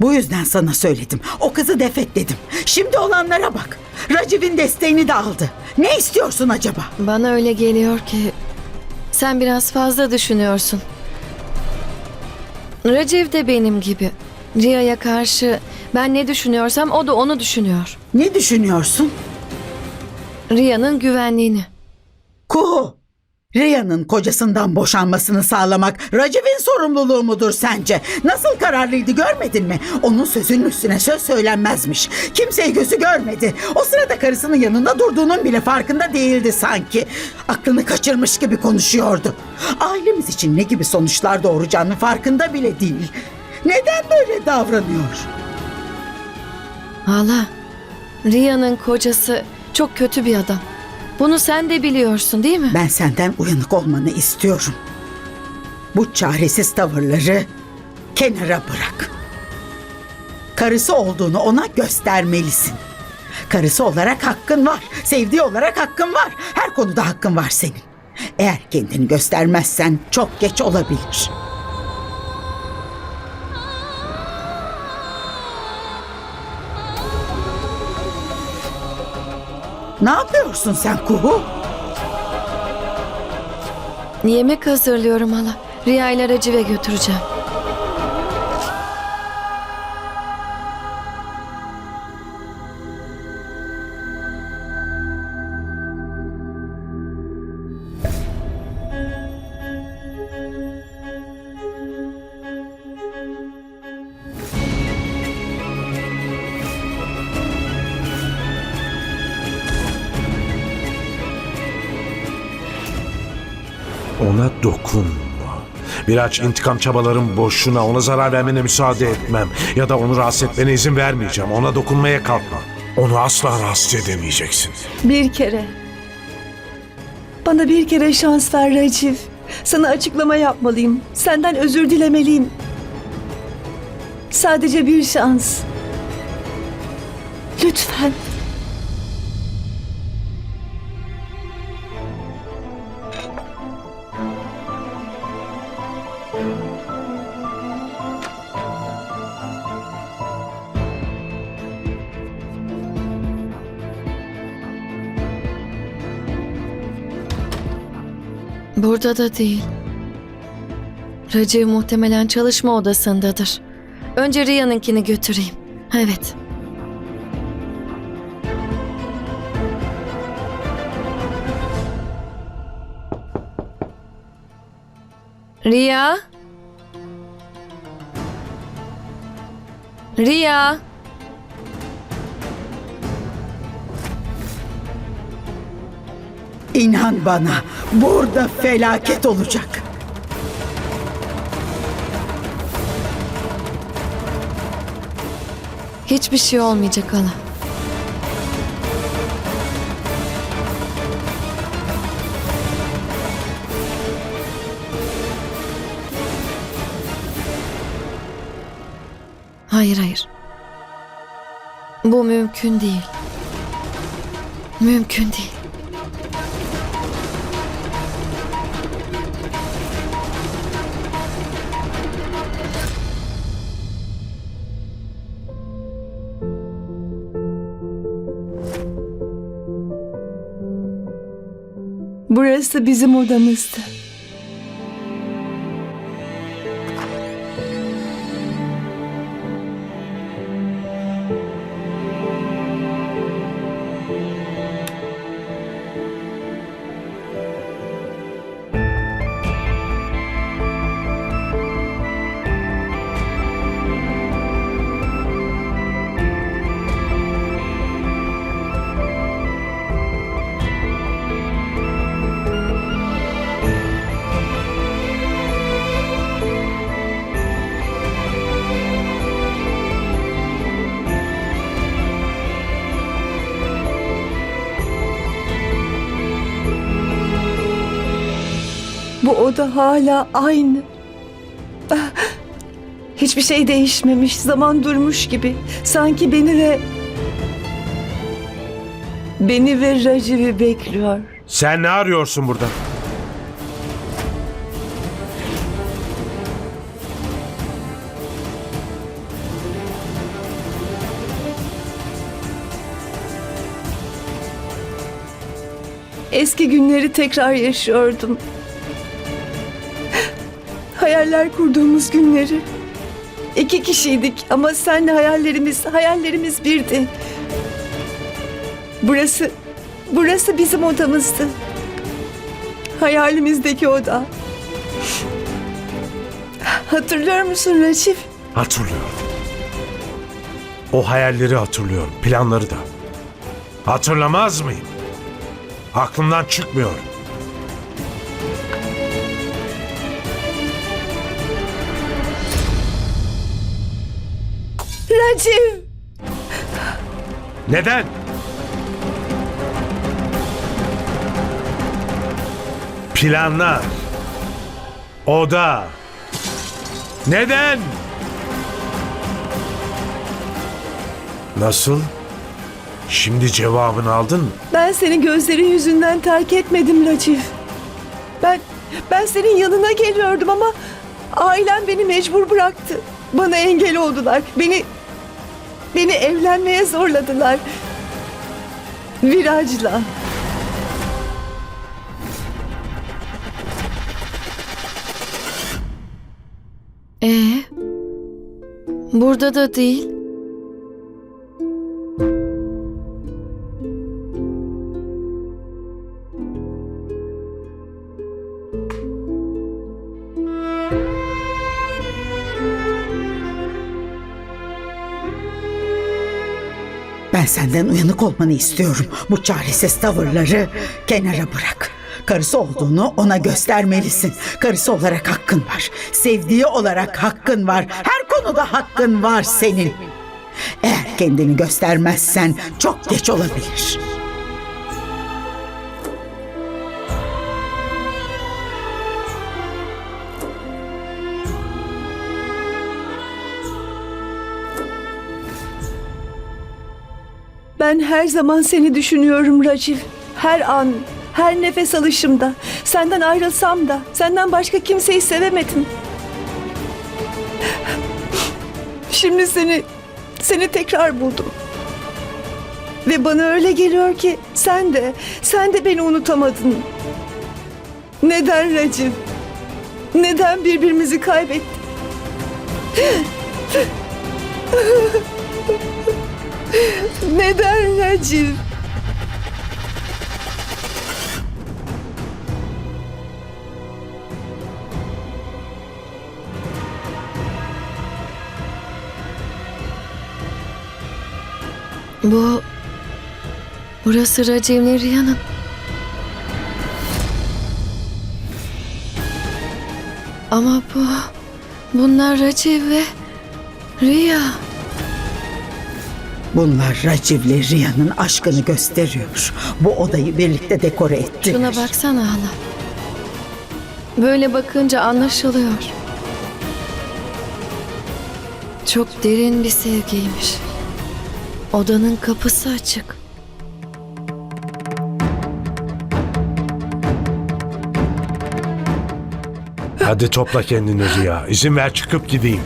Bu yüzden sana söyledim. O kızı defet dedim. Şimdi olanlara bak. Raciv'in desteğini de aldı. Ne istiyorsun acaba? Bana öyle geliyor ki sen biraz fazla düşünüyorsun. Raciv de benim gibi. Riya'ya karşı ben ne düşünüyorsam o da onu düşünüyor. Ne düşünüyorsun? Riya'nın güvenliğini. Kuhu. Riya'nın kocasından boşanmasını sağlamak Raciv'in sorumluluğu mudur sence? Nasıl kararlıydı görmedin mi? Onun sözünün üstüne söz söylenmezmiş. Kimseyi gözü görmedi. O sırada karısının yanında durduğunun bile farkında değildi sanki. Aklını kaçırmış gibi konuşuyordu. Ailemiz için ne gibi sonuçlar doğuracağının farkında bile değil. Neden böyle davranıyor? Hala, Riya'nın kocası çok kötü bir adam. Bunu sen de biliyorsun değil mi? Ben senden uyanık olmanı istiyorum. Bu çaresiz tavırları kenara bırak. Karısı olduğunu ona göstermelisin. Karısı olarak hakkın var. Sevdiği olarak hakkın var. Her konuda hakkın var senin. Eğer kendini göstermezsen çok geç olabilir. Ne yapıyorsun sen Kuhu? Yemek hazırlıyorum hala. Riya ile Raciv'e götüreceğim. Ona dokunma. Biraz intikam çabalarım boşuna. Ona zarar vermene müsaade etmem. Ya da onu rahatsız etmene izin vermeyeceğim. Ona dokunmaya kalkma. Onu asla rahatsız edemeyeceksin. Bir kere. Bana bir kere şans ver Raciv. Sana açıklama yapmalıyım. Senden özür dilemeliyim. Sadece bir şans. Lütfen. Burada da değil. Raciv muhtemelen çalışma odasındadır. Önce Riya'nınkini götüreyim. Evet. Riya? Riya? İnan bana burada felaket olacak. Hiçbir şey olmayacak hala. Hayır hayır. Bu mümkün değil. Mümkün değil. Burası bizim odamızdı. burada hala aynı. Hiçbir şey değişmemiş, zaman durmuş gibi. Sanki beni ve... Beni ve Raciv'i bekliyor. Sen ne arıyorsun burada? Eski günleri tekrar yaşıyordum. Hayaller kurduğumuz günleri. İki kişiydik ama senle hayallerimiz, hayallerimiz birdi. Burası, burası bizim odamızdı. Hayalimizdeki oda. Hatırlıyor musun Raçif? Hatırlıyorum. O hayalleri hatırlıyorum, planları da. Hatırlamaz mıyım? Aklımdan çıkmıyor. Racif! Neden? Planlar. Oda. Neden? Nasıl? Şimdi cevabını aldın mı? Ben seni gözlerin yüzünden terk etmedim Racif. Ben, ben senin yanına geliyordum ama ailem beni mecbur bıraktı. Bana engel oldular. Beni, beni evlenmeye zorladılar. Virajla. Ee? Burada da değil. Ben senden uyanık olmanı istiyorum. Bu çaresiz tavırları kenara bırak. Karısı olduğunu ona göstermelisin. Karısı olarak hakkın var. Sevdiği olarak hakkın var. Her konuda hakkın var senin. Eğer kendini göstermezsen çok geç olabilir. Ben her zaman seni düşünüyorum Racif. Her an, her nefes alışımda. Senden ayrılsam da senden başka kimseyi sevemedim. Şimdi seni, seni tekrar buldum. Ve bana öyle geliyor ki sen de, sen de beni unutamadın. Neden Racif? Neden birbirimizi kaybettik? Neden Racif? Bu... Burası Raciv'le Riha'nın. Ama bu... Bunlar Raciv ve... Riya. Bunlar Raciv'le Riya'nın aşkını gösteriyor. Bu odayı birlikte dekore ettiler. Şuna baksana hala. Böyle bakınca anlaşılıyor. Çok derin bir sevgiymiş. Odanın kapısı açık. Hadi topla kendini Riya. İzin ver çıkıp gideyim.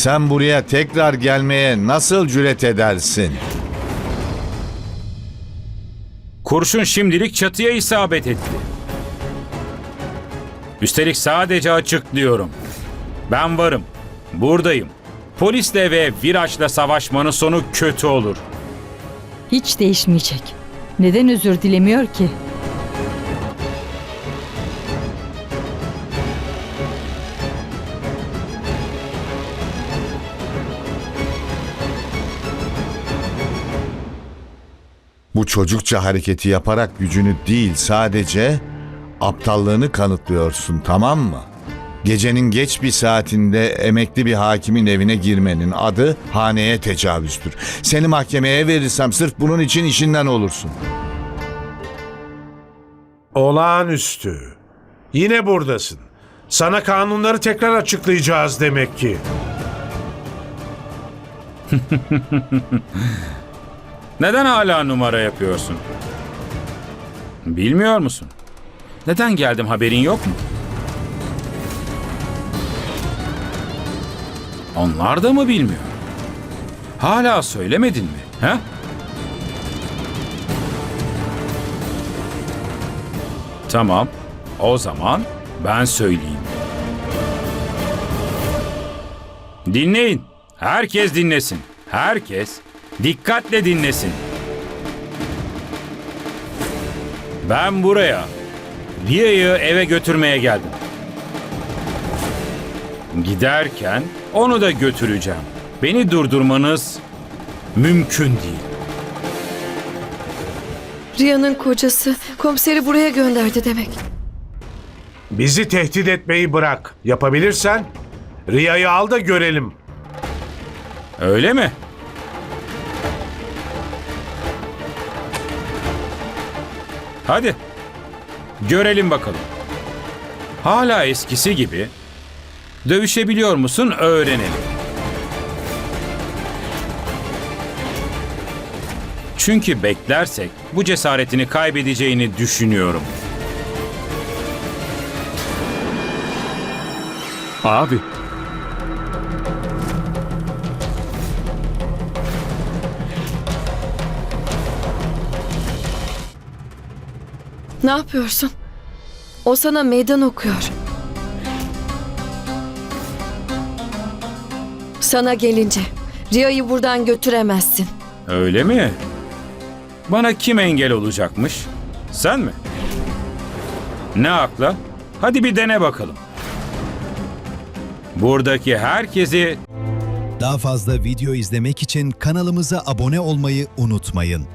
Sen buraya tekrar gelmeye nasıl cüret edersin? Kurşun şimdilik çatıya isabet etti. Üstelik sadece açıklıyorum. Ben varım. Buradayım. Polisle ve Viraç'la savaşmanın sonu kötü olur. Hiç değişmeyecek. Neden özür dilemiyor ki? Çocukça hareketi yaparak gücünü değil sadece aptallığını kanıtlıyorsun tamam mı? Gecenin geç bir saatinde emekli bir hakimin evine girmenin adı haneye tecavüzdür. Seni mahkemeye verirsem sırf bunun için işinden olursun. Olağanüstü. Yine buradasın. Sana kanunları tekrar açıklayacağız demek ki. Neden hala numara yapıyorsun? Bilmiyor musun? Neden geldim haberin yok mu? Onlar da mı bilmiyor? Hala söylemedin mi? He? Tamam. O zaman ben söyleyeyim. Dinleyin. Herkes dinlesin. Herkes dikkatle dinlesin. Ben buraya Riya'yı eve götürmeye geldim. Giderken onu da götüreceğim. Beni durdurmanız mümkün değil. Riya'nın kocası komiseri buraya gönderdi demek. Bizi tehdit etmeyi bırak. Yapabilirsen Riya'yı al da görelim. Öyle mi? Hadi. Görelim bakalım. Hala eskisi gibi dövüşebiliyor musun öğrenelim. Çünkü beklersek bu cesaretini kaybedeceğini düşünüyorum. Abi, Ne yapıyorsun? O sana meydan okuyor. Sana gelince Riya'yı buradan götüremezsin. Öyle mi? Bana kim engel olacakmış? Sen mi? Ne akla? Hadi bir dene bakalım. Buradaki herkesi Daha fazla video izlemek için kanalımıza abone olmayı unutmayın.